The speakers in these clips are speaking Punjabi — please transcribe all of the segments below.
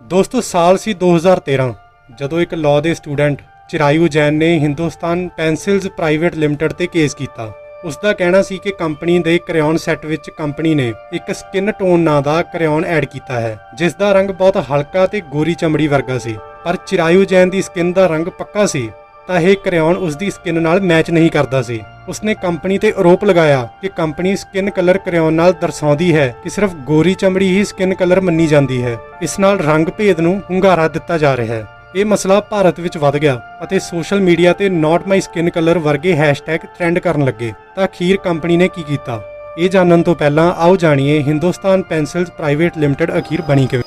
ਦੋਸਤੋ, ਸਾਲ ਸੀ 2013 ਜਦੋਂ ਇੱਕ ਲਾਅ ਦੇ ਸਟੂਡੈਂਟ ਚਿਰਾਯੂ ਜੈਨ ਨੇ ਹਿੰਦੁਸਤਾਨ ਪੈਨਸਿਲਸ ਪ੍ਰਾਈਵੇਟ ਲਿਮਟਿਡ ਤੇ ਕੇਸ ਕੀਤਾ। ਉਸ ਦਾ ਕਹਿਣਾ ਸੀ ਕਿ ਕੰਪਨੀ ਦੇ ਕਰਿਓਨ ਸੈੱਟ ਵਿੱਚ ਕੰਪਨੀ ਨੇ ਇੱਕ ਸਕਿਨ ਟੋਨ ਨਾਂ ਦਾ ਕਰਿਓਨ ਐਡ ਕੀਤਾ ਹੈ, ਜਿਸ ਦਾ ਰੰਗ ਬਹੁਤ ਹਲਕਾ ਤੇ ਗੋਰੀ ਚਮੜੀ ਵਰਗਾ ਸੀ। ਪਰ ਚਿਰਾਯੂ ਜੈਨ ਦੀ ਸਕਿਨ ਦਾ ਰੰਗ ਪੱਕਾ ਸੀ, ਤਾਂ ਇਹ ਕਰਿਓਨ ਉਸ ਦੀ ਸਕਿਨ ਨਾਲ ਮੈਚ ਨਹੀਂ ਕਰਦਾ ਸੀ। ਉਸਨੇ ਕੰਪਨੀ ਤੇ ਆਰੋਪ ਲਗਾਇਆ ਕਿ ਕੰਪਨੀ ਸਕਿਨ ਕਲਰ ਕਰਿਓਨ ਨਾਲ ਦਰਸਾਉਂਦੀ ਹੈ ਕਿ ਸਿਰਫ ਗੋਰੀ ਚਮੜੀ ਹੀ ਸਕਿਨ ਕਲਰ ਮੰਨੀ ਜਾਂਦੀ ਹੈ। ਇਸ ਨਾਲ ਰੰਗ ਭੇਦ ਨੂੰ ਹੁੰਗਾਰਾ ਦਿੱਤਾ ਜਾ ਰਿਹਾ ਹੈ। ਇਹ ਮਸਲਾ ਭਾਰਤ ਵਿੱਚ ਵੱਧ ਗਿਆ ਅਤੇ ਸੋਸ਼ਲ ਮੀਡੀਆ ਤੇ ਨਾਟ ਮਾਈ ਸਕਿਨ ਕਲਰ ਵਰਗੇ ਹੈਸ਼ਟੈਗ ਟ੍ਰੈਂਡ ਕਰਨ ਲੱਗੇ। ਤਾਂ ਅਖੀਰ ਕੰਪਨੀ ਨੇ ਕੀ ਕੀਤਾ? ਇਹ ਜਾਣਨ ਤੋਂ ਪਹਿਲਾਂ ਆਓ ਜਾਣੀਏ ਹਿੰਦੁਸਤਾਨ ਪੈਨਸਿਲਸ ਪ੍ਰਾਈਵੇਟ ਲਿਮਟਿਡ ਅਖੀਰ ਬਣੀ ਕਿਵੇਂ?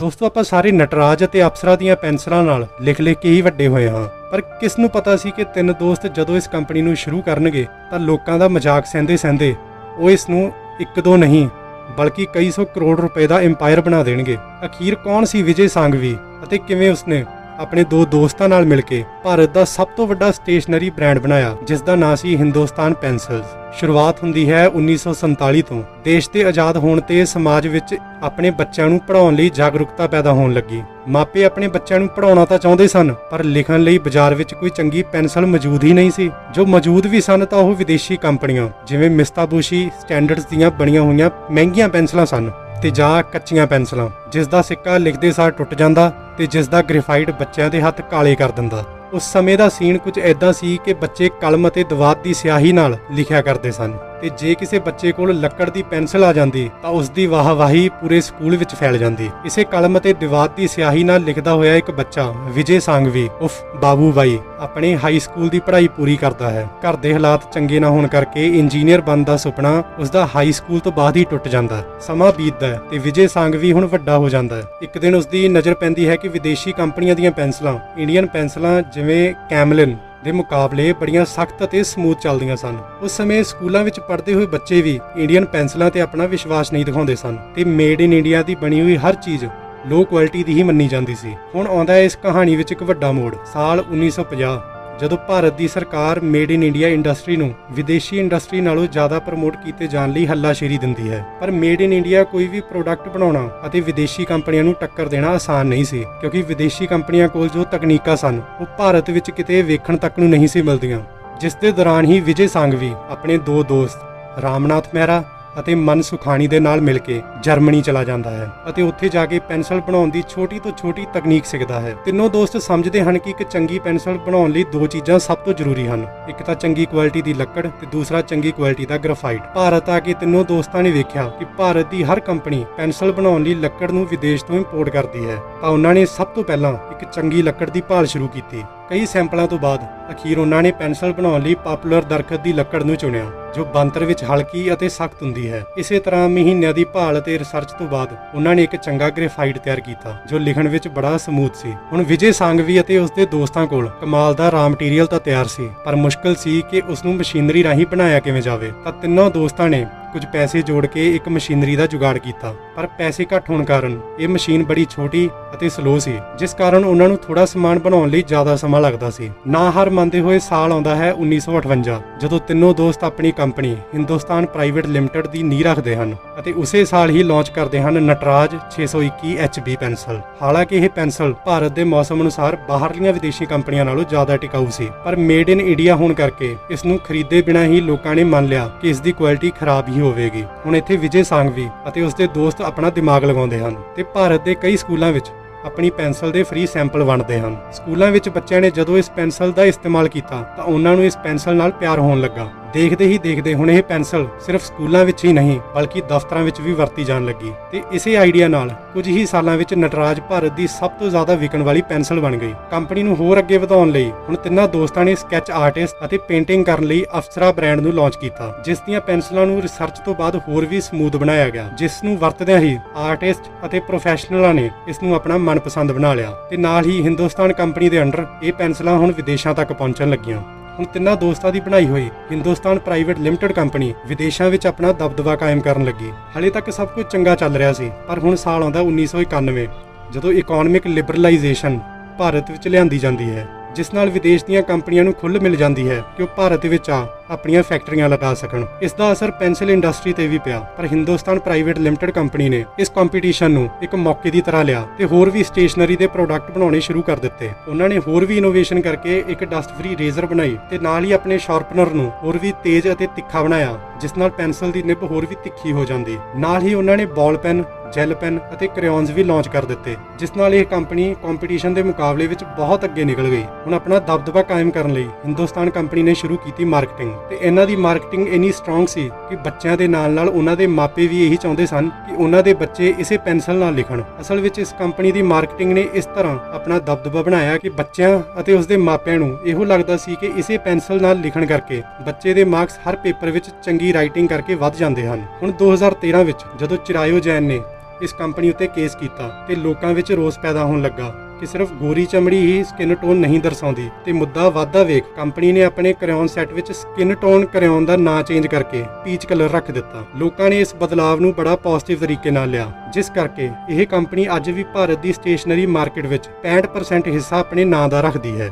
ਦੋਸਤੋ, ਆਪਾਂ ਸਾਰੇ ਨਟਰਾਜ ਅਤੇ ਅਫਸਰਾਂ ਦੀਆਂ ਪੈਨਸਲਾਂ ਨਾਲ ਲਿਖ ਲਿਖ ਕੇ ਹੀ ਵੱਡੇ ਹੋਏ ਹਾਂ। ਪਰ ਕਿਸ ਨੂੰ ਪਤਾ ਸੀ ਕਿ ਤਿੰਨ ਦੋਸਤ ਜਦੋਂ ਇਸ ਕੰਪਨੀ ਨੂੰ ਸ਼ੁਰੂ ਕਰਨਗੇ, ਤਾਂ ਲੋਕਾਂ ਦਾ ਮਜ਼ਾਕ ਸਹਿੰਦੇ ਸਹਿੰਦੇ ਉਹ ਇਸ ਨੂੰ ਇੱਕ ਦੋ ਨਹੀਂ, ਬਲਕਿ ਕਈ ਸੌ ਕਰੋੜ ਰੁਪਏ ਦਾ ਐਮਪਾਇਰ ਬਣਾ ਦੇਣਗੇ। ਅਖੀਰ ਕੌਣ ਸੀ ਵਿਜੇ ਸਾਂਗਵੀ ਅਤੇ ਕਿਵੇਂ ਉਸਨੇ ਆਪਣੇ ਦੋ ਦੋਸਤਾਂ ਨਾਲ ਮਿਲ ਕੇ ਭਾਰਤ ਦਾ ਸਭ ਤੋਂ ਵੱਡਾ ਸਟੇਸ਼ਨਰੀ ਬ੍ਰਾਂਡ ਬਣਾਇਆ, ਜਿਸ ਦਾ ਨਾਂ ਸੀ ਹਿੰਦੁਸਤਾਨ ਪੈਨਸਿਲਸ ਸ਼ੁਰੂਆਤ ਹੁੰਦੀ ਹੈ 1947 ਤੋਂ। ਦੇਸ਼ ਦੇ ਆਜ਼ਾਦ ਹੋਣ ਤੇ ਸਮਾਜ ਵਿੱਚ ਆਪਣੇ ਬੱਚਿਆਂ ਨੂੰ ਪੜ੍ਹਾਉਣ ਲਈ ਜਾਗਰੂਕਤਾ ਪੈਦਾ ਹੋਣ ਲੱਗੀ। ਮਾਪੇ ਆਪਣੇ ਬੱਚਿਆਂ ਨੂੰ ਪੜ੍ਹਾਉਣਾ ਤਾਂ ਚਾਹੁੰਦੇ ਸਨ, ਪਰ ਲਿਖਣ ਲਈ ਬਾਜ਼ਾਰ ਵਿੱਚ ਕੋਈ ਚੰਗੀ ਪੈਨਸਲ ਮੌਜੂਦ ਹੀ ਨਹੀਂ ਸੀ। ਜੋ ਮੌਜੂਦ ਵੀ ਸਨ ਤਾਂ ਉਹ ਵਿਦੇਸ਼ੀ ਕੰਪਨੀਆਂ, ਜਿਵੇਂ ਮਿਸਤਾਬੂਸ਼ੀ ਸਟੈਂਡਰਡਸ ਦੀਆਂ ਬਣੀਆਂ ਹੋਈਆਂ ਮਹਿੰਗੀਆਂ ਪੈਨਸਲਾਂ ਸਨ। ਤੇ ਜਾਂ ਕੱਚੀਆਂ ਪੈਨਸਲਾਂ ਜਿਸ ਦਾ ਸਿੱਕਾ ਲਿਖਦੇ ਸਾਰ ਟੁੱਟ ਜਾਂਦਾ ਤੇ ਜਿਸ ਦਾ ਗ੍ਰੇਫਾਈਟ ਬੱਚਿਆਂ ਦੇ ਹੱਥ ਕਾਲੇ ਕਰ ਦਿੰਦਾ। ਉਸ ਸਮੇਂ ਦਾ ਸੀਨ ਕੁਝ ਐਦਾਂ ਸੀ ਕਿ ਬੱਚੇ ਕਲਮ ਅਤੇ ਦਵਾਤ ਦੀ ਸਿਆਹੀ ਨਾਲ ਲਿਖਿਆ ਕਰਦੇ ਸਨ। ਤੇ ਜੇ ਕਿਸੇ ਬੱਚੇ ਕੋਲ ਲੱਕੜ ਦੀ ਪੈਨਸਲ ਆ ਜਾਂਦੀ, ਤਾਂ ਉਸ ਦੀ ਵਾਹਵਾਹੀ ਪੂਰੇ ਸਕੂਲ ਵਿੱਚ ਫੈਲ ਜਾਂਦੀ। ਇਸੇ ਕਲਮ ਅਤੇ ਦੀਵਾਤ ਦੀ ਸਿਆਹੀ ਨਾਲ ਲਿਖਦਾ ਹੋਇਆ ਇੱਕ ਬੱਚਾ, ਵਿਜੇ ਸਾਂਗਵੀ, ਉਫ, ਬਾਬੂ ਬਾਈ, ਆਪਣੇ ਹਾਈ ਸਕੂਲ ਦੀ ਪੜ੍ਹਾਈ ਪੂਰੀ ਕਰਦਾ ਹੈ। ਘਰ ਦੇ ਹਾਲਾਤ ਚੰਗੇ ਨਾ ਹੋਣ ਕਰਕੇ ਇੰਜੀਨੀਅਰ ਬਣਨ ਦਾ ਸੁਪਨਾ ਉਸ ਦਾ ਹਾਈ ਸਕੂਲ ਤੋਂ ਬਾਅਦ ਹੀ ਟੁੱਟ ਜਾਂਦਾ। ਹੈ। ਸਮਾਂ ਬੀਤਦਾ ਹੈ ਤੇ ਵਿਜੇ ਸਾਂਗਵੀ ਹੁਣ ਵੱਡਾ ਹੋ ਜਾਂਦਾ ਹੈ। ਇੱਕ ਦਿਨ ਉਸ ਦੀ ਨਜ਼ਰ ਪੈਂਦੀ ਹੈ ਕਿ ਵਿਦੇਸ਼ੀ ਕੰਪਨੀਆਂ ਦੀਆਂ ਪੈਨਸਲਾਂ, ਇੰਡੀਅਨ ਪੈਨਸਲਾਂ ਜਿਵੇਂ ਕੈਮਲਿਨ ਦੇ ਮੁਕਾਬਲੇ ਬੜੀਆਂ ਸਖਤ ਅਤੇ ਸਮੂਥ ਚੱਲਦੀਆਂ ਸਨ। ਉਸ ਸਮੇਂ ਸਕੂਲਾਂ ਵਿੱਚ ਪੜ੍ਹਦੇ ਹੋਏ ਬੱਚੇ ਵੀ ਇੰਡੀਅਨ ਪੈਨਸਲਾਂ ਤੇ ਆਪਣਾ ਵਿਸ਼ਵਾਸ ਨਹੀਂ ਦਿਖਾਉਂਦੇ ਸਨ ਤੇ ਮੇਡ ਇਨ ਇੰਡੀਆ ਦੀ ਬਣੀ ਹੋਈ ਹਰ ਚੀਜ਼ ਲੋ ਕੁਆਲਿਟੀ ਦੀ ਹੀ ਮੰਨੀ ਜਾਂਦੀ ਸੀ। ਹੁਣ ਆਉਂਦਾ ਹੈ ਇਸ ਕਹਾਣੀ ਵਿੱਚ ਇੱਕ ਵੱਡਾ ਮੋੜ, ਸਾਲ 1950 ਜਦੋਂ ਭਾਰਤ ਦੀ ਸਰਕਾਰ ਮੇਡ ਇਨ ਇੰਡੀਆ ਇੰਡਸਟਰੀ ਨੂੰ ਵਿਦੇਸ਼ੀ ਇੰਡਸਟਰੀ ਨਾਲੋਂ ਜ਼ਿਆਦਾ ਪ੍ਰਮੋਟ ਕੀਤੇ ਜਾਣ ਲਈ ਹੱਲਾਸ਼ੇਰੀ ਦਿੰਦੀ ਹੈ। ਪਰ ਮੇਡ ਇਨ ਇੰਡੀਆ ਕੋਈ ਵੀ ਪ੍ਰੋਡਕਟ ਬਣਾਉਣਾ ਅਤੇ ਵਿਦੇਸ਼ੀ ਕੰਪਨੀਆਂ ਨੂੰ ਟੱਕਰ ਦੇਣਾ ਆਸਾਨ ਨਹੀਂ ਸੀ, ਕਿਉਂਕਿ ਵਿਦੇਸ਼ੀ ਕੰਪਨੀਆਂ ਕੋਲ ਜੋ ਤਕਨੀਕਾਂ ਸਨ, ਉਹ ਭਾਰਤ ਵਿੱਚ ਕਿਤੇ ਵੇਖਣ ਤੱਕ ਨੂੰ ਨਹੀਂ ਸੀ ਮਿਲਦੀਆਂ। ਜਿਸ ਦੇ ਦੌਰਾਨ ਹੀ ਵਿਜੇ ਸਾਂਗਵੀ, ਆਪਣੇ ਦੋ ਦੋਸਤ ਰਾਮਨਾਥ ਮਹਿਰਾ ਅਤੇ ਮਨ ਸੁਖਾਣੀ ਦੇ ਨਾਲ ਮਿਲ ਕੇ ਜਰਮਨੀ ਚਲਾ ਜਾਂਦਾ ਹੈ ਅਤੇ ਉੱਥੇ ਜਾ ਕੇ ਪੈਨਸਲ ਬਣਾਉਣ ਦੀ ਛੋਟੀ ਤੋਂ ਛੋਟੀ ਤਕਨੀਕ ਸਿੱਖਦਾ ਹੈ। ਤਿੰਨੋਂ ਦੋਸਤ ਸਮਝਦੇ ਹਨ ਕਿ ਇੱਕ ਚੰਗੀ ਪੈਨਸਲ ਬਣਾਉਣ ਲਈ ਦੋ ਚੀਜ਼ਾਂ ਸਭ ਤੋਂ ਜ਼ਰੂਰੀ ਹਨ। ਇੱਕ ਤਾਂ ਚੰਗੀ ਕੁਆਲਿਟੀ ਦੀ ਲੱਕੜ ਤੇ ਦੂਸਰਾ ਚੰਗੀ ਕੁਆਲਿਟੀ ਦਾ ਗ੍ਰਾਫਾਈਟ। ਭਾਰਤ ਆ ਕੇ ਤਿੰਨੋਂ ਦੋਸਤਾਂ ਨੇ ਵੇਖਿਆ ਕਿ ਭਾਰਤ ਦੀ ਹਰ ਕੰਪਨੀ ਪੈਨਸਲ ਬਣਾਉਣ ਲਈ ਲੱਕੜ ਨੂੰ ਵਿਦੇਸ਼ ਤੋਂ ਇੰਪੋਰਟ ਕਰਦੀ ਹੈ। ਤਾਂ ਉਹਨਾਂ ਨੇ ਸਭ ਤੋਂ ਪਹਿਲਾਂ ਇੱਕ ਚੰਗੀ ਲੱਕੜ ਦੀ ਭਾਲ ਸ਼ੁਰੂ ਕੀਤੀ। ਕਈ ਸੈਂਪਲਾਂ ਤੋਂ ਬਾਅਦ ਅਖੀਰ ਉਹਨਾਂ ਨੇ ਪੈਨਸਲ ਬਣਾਉਣ ਲਈ ਪਪੂਲਰ ਦਰਖਤ ਦੀ ਲੱਕੜ ਨੂੰ ਚੁਣਿਆ, ਜੋ ਬੰਤਰ ਵਿੱਚ ਹਲਕੀ ਅਤੇ ਸਖਤ ਹੁੰਦੀ ਹੈ। ਇਸੇ ਤਰ੍ਹਾਂ ਮਹੀਨਿਆਂ ਦੀ ਭਾਲ ਅਤੇ ਰਿਸਰਚ ਤੋਂ ਬਾਅਦ ਉਹਨਾਂ ਨੇ ਇੱਕ ਚੰਗਾ ਗ੍ਰੇਫਾਈਟ ਤਿਆਰ ਕੀਤਾ, ਜੋ ਲਿਖਣ ਵਿੱਚ ਬੜਾ ਸਮੂਥ ਸੀ। ਹੁਣ ਵਿਜੇ ਸਾਂਗਵੀ ਅਤੇ ਉਸਦੇ ਦੋਸਤਾਂ ਕੋਲ ਕਮਾਲ ਦਾ ਰਾ ਮਟੀਰੀਅਲ ਤਾਂ ਤਿਆਰ ਸੀ, ਪਰ ਮੁਸ਼ਕਲ ਸੀ ਕਿ ਉਸ ਨੂੰ ਮਸ਼ੀਨਰੀ ਰਾਹੀਂ ਬਣਾਇਆ ਕਿਵੇਂ ਜਾਵੇ। ਤਾਂ ਤਿੰਨੋਂ ਦੋਸਤਾਂ ਨੇ ਕੁਝ ਪੈਸੇ ਜੋੜ ਕੇ ਇੱਕ ਮਸ਼ੀਨਰੀ ਦਾ ਜੁਗਾੜ ਕੀਤਾ। ਪਰ ਪੈਸੇ ਘੱਟ ਹੋਣ ਕਾਰਨ ਇਹ ਮਸ਼ੀਨ ਬੜੀ ਛੋਟੀ ਅਤੇ ਸਲੋ ਸੀ, ਜਿਸ ਕਾਰਨ ਉਹਨਾਂ ਨੂੰ ਥੋੜਾ ਸਮਾਨ ਬਣਾਉਣ ਲਈ ਜ਼ਿਆਦਾ ਸਮਾਂ ਲੱਗਦਾ ਸੀ। ਨਾ ਹਾਰ ਮੰਨਦੇ ਹੋਏ ਸਾਲ ਆਉਂਦਾ ਹੈ 1958 ਜਦੋਂ ਤਿੰਨੋਂ ਦੋਸਤ ਆਪਣੀ ਕੰਪਨੀ, ਹਿੰਦੁਸਤਾਨ ਪ੍ਰਾਈਵੇਟ ਲਿਮਟਿਡ ਦੀ ਨੀਂਹ ਰੱਖਦੇ ਹਨ ਅਤੇ ਉਸੇ ਸਾਲ ਹੀ ਲਾਂਚ ਕਰਦੇ ਹਨ ਨਟਰਾਜ 621 HB ਪੈਨਸਲ। ਹਾਲਾਂਕਿ ਇਹ ਪੈਨਸਲ ਭਾਰਤ ਦੇ ਮੌਸਮ ਅਨੁਸਾਰ ਬਾਹਰਲੀਆਂ ਵਿਦੇਸ਼ੀ ਕੰਪਨੀਆਂ ਨਾਲੋਂ ਜ਼ਿਆਦਾ ਟਿਕਾਊ ਸੀ, ਪਰ ਮੇਡ ਇਨ ਇੰਡੀਆ ਹੋਣ ਕਰਕੇ ਇਸ ਨੂੰ ਖਰੀਦੇ ਬਿਨਾਂ ਹੀ ਲੋਕਾਂ ਨੇ ਮੰਨ ਲਿਆ ਕਿ ਇਸ ਦੀ ਕੁਆਲਿਟੀ ਖਰਾਬ ਹੀ ਹੋਵੇਗੀ। ਹੁਣ ਇੱਥੇ ਵਿਜੇ ਸਾਂਗਵੀ ਅਤੇ ਉਸਦੇ ਦੋਸਤ ਆਪਣਾ ਦਿਮਾਗ ਲਗਾਉਂਦੇ ਹਨ ਤੇ ਭਾਰਤ ਦੇ ਕਈ ਸਕੂਲਾਂ ਵਿੱਚ ਆਪਣੀ ਪੈਨਸਲ ਦੇ ਫ੍ਰੀ ਸੈਂਪਲ ਵੰਡਦੇ ਹਨ। ਸਕੂਲਾਂ ਵਿੱਚ ਬੱਚਿਆਂ ਨੇ ਜਦੋਂ ਇਸ ਪੈਨਸਲ ਦਾ ਇਸਤੇਮਾਲ ਕੀਤਾ ਤਾਂ ਉਹਨਾਂ ਨੂੰ ਇਸ ਪੈਨਸਲ ਨਾਲ ਪਿਆਰ ਹੋਣ ਲੱਗਾ। ਦੇਖਦੇ ਹੀ ਦੇਖਦੇ ਹੁਣ ਇਹ ਪੈਨਸਲ ਸਿਰਫ ਸਕੂਲਾਂ ਵਿੱਚ ਹੀ ਨਹੀਂ, ਬਲਕਿ ਦਫ਼ਤਰਾਂ ਵਿੱਚ ਵੀ ਵਰਤੀ ਜਾਣ ਲੱਗੀ। ਤੇ ਇਸੇ ਆਈਡੀਆ ਨਾਲ ਕੁਝ ਹੀ ਸਾਲਾਂ ਵਿੱਚ ਨਟਰਾਜ ਭਾਰਤ ਦੀ ਸਭ ਤੋਂ ਜ਼ਿਆਦਾ ਵਿਕਣ ਵਾਲੀ ਪੈਨਸਲ ਬਣ ਗਈ। ਕੰਪਨੀ ਨੂੰ ਹੋਰ ਅੱਗੇ ਵਧਾਉਣ ਲਈ ਹੁਣ ਤਿੰਨਾਂ ਦੋਸਤਾਂ ਨੇ ਸਕੈਚ ਆਰਟਿਸਟ ਅਤੇ ਪੇਂਟਿੰਗ ਕਰਨ ਲਈ ਅਫਸਰਾ ਬ੍ਰਾਂਡ ਨੂੰ ਲਾਂਚ ਕੀਤਾ, ਜਿਸ ਦੀਆਂ ਪੈਨਸਲਾਂ ਨੂੰ ਰਿਸਰਚ ਤੋਂ ਬਾਅਦ ਹੋਰ ਵੀ ਸਮੂਥ ਬਣਾਇਆ ਗਿਆ, ਜਿਸ ਨੂੰ ਵਰਤਦਿਆਂ ਹੀ ਆਰਟਿਸਟ ਅਤੇ ਪ੍ਰੋਫੈਸ਼ਨਲਾਂ ਨੇ ਇਸ ਨੂੰ ਆਪਣਾ ਮਨਪਸੰਦ ਬਣਾ ਲਿਆ। ਤੇ ਨਾਲ ਹੀ ਹਿੰਦੁਸਤਾਨ ਕੰਪਨੀ ਦੇ ਅੰਡਰ ਇਹ ਪੈਨਸਲਾਂ ਹੁਣ ਵਿਦੇਸ਼ਾਂ ਤੱਕ ਪਹੁੰਚਣ ਲੱਗੀਆਂ। ਹੁਣ ਤਿੰਨਾਂ ਦੋਸਤਾਂ ਦੀ ਬਣਾਈ ਹੋਈ ਹਿੰਦੁਸਤਾਨ ਪ੍ਰਾਈਵੇਟ ਲਿਮਟਿਡ ਕੰਪਨੀ ਵਿਦੇਸ਼ਾਂ ਵਿੱਚ ਆਪਣਾ ਦਬਦਬਾ ਕਾਇਮ ਕਰਨ ਲੱਗੀ। ਹਾਲੇ ਤੱਕ ਸਭ ਕੁਝ ਚੰਗਾ ਚੱਲ ਰਿਹਾ ਸੀ, ਪਰ ਹੁਣ ਸਾਲ ਆਉਂਦਾ 1991 ਜਦੋਂ ਇਕਨੋਮਿਕ ਲਿਬਰਲਾਈਜੇਸ਼ਨ ਭਾਰਤ ਵਿੱਚ ਲਿਆਂਦੀ ਜਾਂਦੀ ਹੈ, ਜਿਸ ਨਾਲ ਵਿਦੇਸ਼ ਦੀਆਂ ਕੰਪਨੀਆਂ ਨੂੰ ਖੁੱਲ੍ਹ ਮਿਲ ਜਾਂਦੀ ਹੈ ਕਿ ਉਹ ਭਾਰਤ ਵਿੱਚ ਆ। ਆਪਣੀਆਂ ਫੈਕਟਰੀਆਂ ਲਗਾ ਸਕਣ। ਇਸ ਦਾ ਅਸਰ ਪੈਨਸਲ ਇੰਡਸਟਰੀ ਤੇ ਵੀ ਪਿਆ, ਪਰ ਹਿੰਦੁਸਤਾਨ ਪ੍ਰਾਈਵੇਟ ਲਿਮਟਿਡ ਕੰਪਨੀ ਨੇ ਇਸ ਕੰਪੀਟੀਸ਼ਨ ਨੂੰ ਇੱਕ ਮੌਕੇ ਦੀ ਤਰ੍ਹਾਂ ਲਿਆ ਤੇ ਹੋਰ ਵੀ ਸਟੇਸ਼ਨਰੀ ਦੇ ਪ੍ਰੋਡਕਟ ਬਣਾਉਣੇ ਸ਼ੁਰੂ ਕਰ ਦਿੱਤੇ। ਉਹਨਾਂ ਨੇ ਹੋਰ ਵੀ ਇਨੋਵੇਸ਼ਨ ਕਰਕੇ ਇੱਕ ਡਸਟ ਫਰੀ ਰੇਜ਼ਰ ਬਣਾਈ ਤੇ ਨਾਲ ਹੀ ਆਪਣੇ ਸ਼ਾਰਪਨਰ ਨੂੰ ਹੋਰ ਵੀ ਤੇਜ਼ ਅਤੇ ਤਿੱਖਾ ਬਣਾਇਆ, ਜਿਸ ਨਾਲ ਪੈਨਸਲ ਦੀ ਨਿਬ ਹੋਰ ਵੀ ਤਿੱਖੀ ਹੋ ਜਾਂਦੀ। ਨਾਲ ਹੀ ਉਹਨਾਂ ਨੇ ਬਾਲ ਪੈਨ, ਜੈਲ ਪੈਨ ਅਤੇ ਕ੍ਰੇਯੋਨਸ ਵੀ ਲਾਂਚ ਕਰ ਦਿੱਤੇ, ਜਿਸ ਨਾਲ ਇਹ ਕੰਪਨੀ ਕੰਪੀਟੀਸ਼ਨ ਦੇ ਮੁਕਾਬਲੇ ਵਿੱਚ ਬਹੁਤ ਅੱਗੇ ਨਿਕਲ ਗਈ। ਹੁਣ ਆਪਣਾ ਦਬਦਬਾ ਕਾਇਮ ਕਰਨ ਲਈ ਹਿੰਦੁਸਤਾਨ ਕੰਪਨੀ ਨੇ ਸ਼ੁਰੂ ਕੀਤੀ ਮਾਰਕੀਟਿੰਗ। ਤੇ ਇਹਨਾਂ ਦੀ ਮਾਰਕੀਟਿੰਗ ਇੰਨੀ ਸਟਰੋਂਗ ਸੀ ਕਿ ਬੱਚਿਆਂ ਦੇ ਨਾਲ ਨਾਲ ਉਹਨਾਂ ਦੇ ਮਾਪੇ ਵੀ ਇਹੀ ਚਾਹੁੰਦੇ ਸਨ ਕਿ ਉਹਨਾਂ ਦੇ ਬੱਚੇ ਇਸੇ ਪੈਨਸਲ ਨਾਲ ਲਿਖਣ। ਅਸਲ ਵਿੱਚ ਇਸ ਕੰਪਨੀ ਦੀ ਮਾਰਕੀਟਿੰਗ ਨੇ ਇਸ ਤਰ੍ਹਾਂ ਆਪਣਾ ਦਬਦਬਾ ਬਣਾਇਆ ਕਿ ਬੱਚਿਆਂ ਅਤੇ ਉਸ ਦੇ ਮਾਪਿਆਂ ਨੂੰ ਇਹੋ ਲੱਗਦਾ ਸੀ ਕਿ ਇਸੇ ਪੈਨਸਲ ਨਾਲ ਲਿਖਣ ਕਰਕੇ ਬੱਚੇ ਦੇ ਮਾਰਕਸ ਹਰ ਪੇਪਰ ਵਿੱਚ ਚੰਗੀ ਰਾਈਟਿੰਗ ਕਰਕੇ ਵੱਧ ਜਾਂਦੇ ਹਨ। ਹੁਣ 2013 ਵਿੱਚ ਜਦੋਂ ਚਿਰਾਇਓ ਜੈਨ ਨੇ ਇਸ ਕੰਪਨੀ ਉੱਤੇ ਕੇਸ ਕੀਤਾ ਤੇ ਲੋਕਾਂ ਵਿੱਚ ਰੋਸ ਪੈਦਾ ਹੋਣ ਲੱਗਾ ਕਿ ਸਿਰਫ ਗੋਰੀ ਚਮੜੀ ਹੀ ਸਕਿਨ ਟੋਨ ਨਹੀਂ ਦਰਸਾਉਂਦੀ। ਤੇ ਮੁੱਦਾ ਵਾਧਾ ਵੇਖ, ਕੰਪਨੀ ਨੇ ਆਪਣੇ ਕਰਿਓਨ ਸੈੱਟ ਵਿੱਚ ਸਕਿਨ ਟੋਨ ਕਰਿਓਨ ਦਾ ਨਾਂ ਚੇਂਜ ਕਰਕੇ ਪੀਚ ਕਲਰ ਰੱਖ ਦਿੱਤਾ। ਲੋਕਾਂ ਨੇ ਇਸ ਬਦਲਾਵ ਨੂੰ ਬੜਾ ਪੋਜ਼ਿਟਿਵ ਤਰੀਕੇ ਨਾਲ ਲਿਆ। ਜਿਸ ਕਰਕੇ ਇਹ ਕੰਪਨੀ ਅੱਜ ਵੀ ਭਾਰਤ ਦੀ ਸਟੇਸ਼ਨਰੀ ਮਾਰਕੀਟ ਵਿੱਚ 65% ਹਿੱਸਾ ਆਪਣੇ ਨਾਂ ਦਾ ਰੱਖਦੀ ਹੈ।